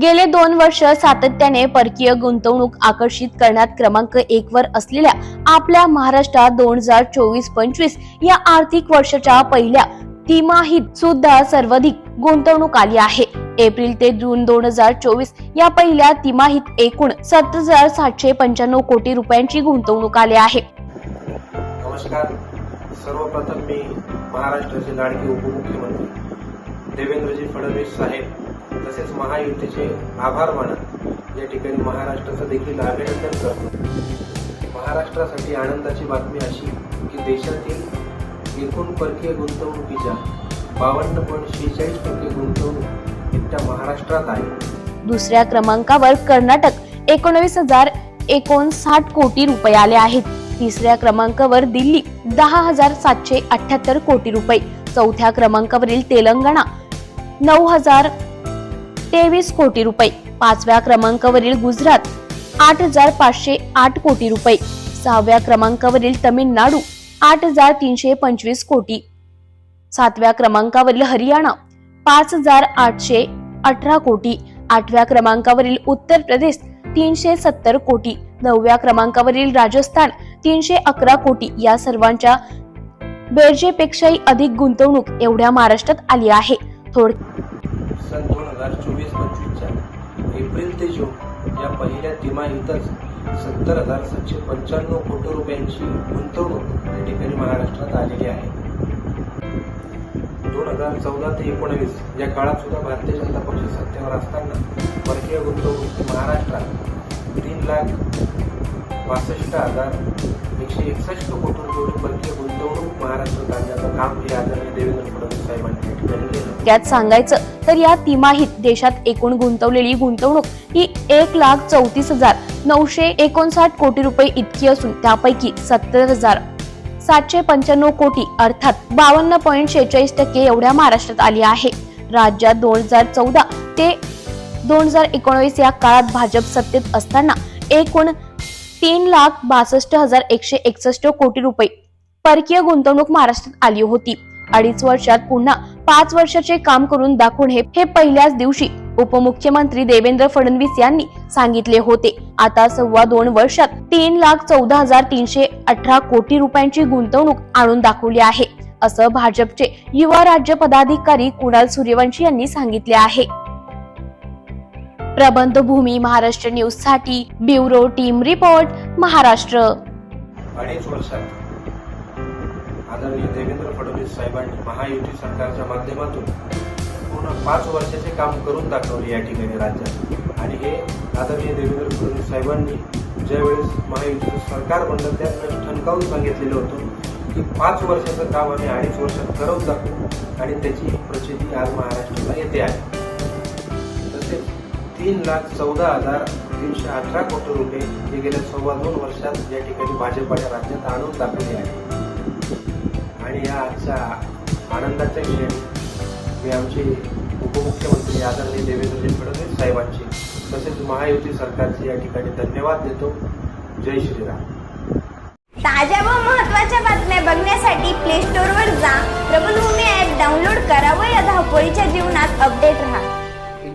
गेले दोन वर्ष सातत्याने परकीय गुंतवणूक आकर्षित करण्यात क्रमांक एक वर असलेल्या आपल्या महाराष्ट्रात दोन हजार चोवीस पंचवीस या आर्थिक वर्षाच्या पहिल्या तिमाहीत सुद्धा सर्वाधिक गुंतवणूक आली आहे. एप्रिल ते जून दोन हजार चोवीस या पहिल्या तिमाहीत एकूण सत्तर हजार सातशे पंच्याण्णव कोटी रुपयांची गुंतवणूक आली आहे. नमस्कार. सर्वप्रथम मी महाराष्ट्राचे लाडके उपमुख्यमंत्री देवेंद्रजी फडणवीस साहेब तसेच महायुतीचे आभार मानत या ठिकाणी महाराष्ट्राचं देखील अभिनंदन करतो. महाराष्ट्रासाठी आनंदाची बातमी अशी की देशातील एकूण परकीय गुंतवणुकीच्या बावन्न पॉईंट शेहेचाळीस टक्के गुंतवणूक एकट्या महाराष्ट्रात आहे. दुसऱ्या क्रमांकावर कर्नाटक एकोणवीस हजार एकोणसाठ कोटी रुपये आले आहेत. तिसऱ्या क्रमांकावर दिल्ली दहा हजार सातशे अठ्याहत्तर कोटी रुपये. चौथ्या क्रमांकावरील तेलंगणा नऊ हजार तेवीस कोटी रुपये. पाचव्या क्रमांकावरील गुजरात आठ हजार पाचशे आठ कोटी रुपये. सहाव्या क्रमांकावरील तमिळनाडू आठ हजार तीनशे पंचवीस कोटी. सातव्या क्रमांकावरील हरियाणा पाच हजार आठशे अठरा कोटी. आठव्या क्रमांकावरील उत्तर प्रदेश तीनशे सत्तर कोटी. नवव्या क्रमांकावरील राजस्थान तीनशे अकरा कोटी. या सर्वांच्या बेरजेपेक्षाही अधिक गुंतवणूक एवढ्या महाराष्ट्रात आली आहे. थोड सन दोन हजार चोवीस पंचवीसच्या एप्रिल ते जून या पहिल्या तिमाहीतच सत्तर हजार सातशे पंच्याण्णव कोटी रुपयांची गुंतवणूक या ठिकाणी महाराष्ट्रात आलेली आहे. दोन हजार चौदा ते एकोणवीस या काळात सुद्धा भारतीय जनता पक्ष सत्तेवर असताना परकीय गुंतवणूक महाराष्ट्रात तीन लाख पासष्ट हजार एकशे एकसष्ट कोटी रुपये परकीय गुंतवणूक महाराष्ट्रात आणण्याचं काम हे आदरणीय देवेंद्र फडणवीस साहेबांनी या ठिकाणी केलं. थोडक्यात सांगायचं तर या तिमाहीत देशात एकूण गुंतवलेली गुंतवणूक ही एक लाख चौतीस हजार नऊशे एकोणसाठ कोटी रुपये इतकी असून त्यापैकी सत्तर हजार सातशे पंच्याण्णव कोटी अर्थात बावन्न पॉईंट शेहेचाळीस टक्के एवढ्या महाराष्ट्रात आली आहे. राज्यात दोन हजार चौदा ते दोन हजार एकोणवीस या काळात भाजप सत्तेत असताना एकूण तीन लाख बासष्ट हजार एकशे एकसष्ट कोटी रुपये परकीय गुंतवणूक महाराष्ट्रात आली होती. अडीच वर्षात पुन्हा पाच वर्षाचे काम करून दाखवून हे हे पहिल्याच दिवशी उपमुख्यमंत्री देवेंद्र फडणवीस यांनी सांगितले होते. आता सव्वा दोन वर्षात तीन लाख चौदा हजार तीनशे अठरा कोटी रुपयांची गुंतवणूक आणून दाखवली आहे असं भाजपचे युवा राज्य पदाधिकारी कुणाल सूर्यवंशी यांनी सांगितले आहे. प्रबंध भूमी महाराष्ट्र न्यूजसाठी ब्युरो टीम रिपोर्ट महाराष्ट्र. अडीच वर्षात आदरणीय देवेंद्र फडणवीस साहेबांनी महायुती सरकारच्या माध्यमातून पूर्ण पाच वर्षाचे काम करून दाखवले या ठिकाणी राज्यात. आणि हे आदरणीय देवेंद्र फडणवीस साहेबांनी ज्यावेळेस महायुतीचं सरकार बनलं त्यावेळेस ठणकावून सांगितलेलं होतं की पाच वर्षाचं काम आम्ही अडीच वर्षात करून दाखवू आणि त्याची प्रचिती आज महाराष्ट्राला येते आहे. तसेच तीन लाख चौदा हजार तीनशे अठरा कोटी रुपये हे गेल्या सव्वा दोन वर्षात या ठिकाणी भाजपाच्या राज्यात आणून दाखवले आहे. या आजच्या आनंदाच्या घेऊन मी आमचे उपमुख्यमंत्री आदरणीय देवेंद्रजी फडणवीस साहेबांचे. तसेच महायुती सरकारचे या ठिकाणी धन्यवाद देतो. जय श्रीराम. ताज्या व महत्त्वाच्या बातम्या बघण्यासाठी प्ले स्टोअरवर जा. प्रबलभूमी ॲप डाउनलोड करा व या धावपळीच्या जीवनात अपडेट राहा.